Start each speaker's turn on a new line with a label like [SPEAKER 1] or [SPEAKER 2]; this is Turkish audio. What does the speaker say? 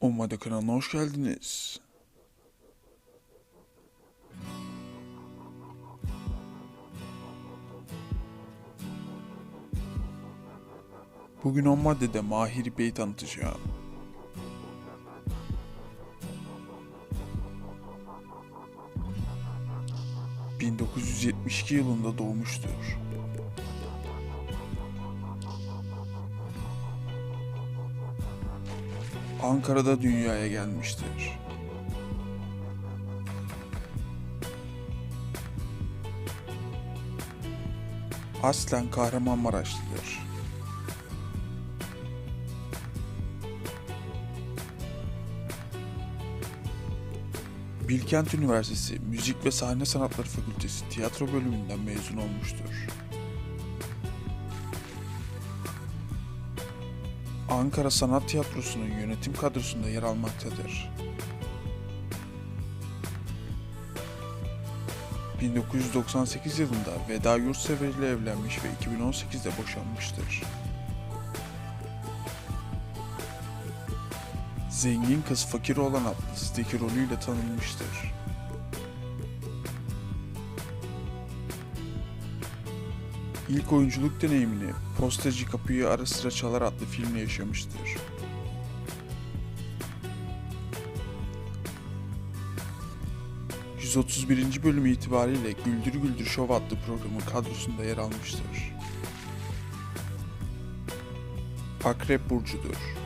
[SPEAKER 1] Ummada kanalına hoş geldiniz. Bugün on maddede Mahir Bey'i tanıtacağım. ...1972 yılında doğmuştur. Ankara'da dünyaya gelmiştir. Aslen Kahramanmaraşlıdır. Bilkent Üniversitesi Müzik ve Sahne Sanatları Fakültesi tiyatro bölümünden mezun olmuştur. Ankara Sanat Tiyatrosu'nun yönetim kadrosunda yer almaktadır. 1998 yılında Veda Yurtsever ile evlenmiş ve 2018'de boşanmıştır. Zengin Kız Fakir Olan adlı dizideki rolüyle tanınmıştır. İlk oyunculuk deneyimini Postacı Kapıyı Ara Sıra Çalar adlı filmle yaşamıştır. ...131. bölümü itibariyle Güldür Güldür Show adlı programın kadrosunda yer almıştır. Akrep Burcu'dur.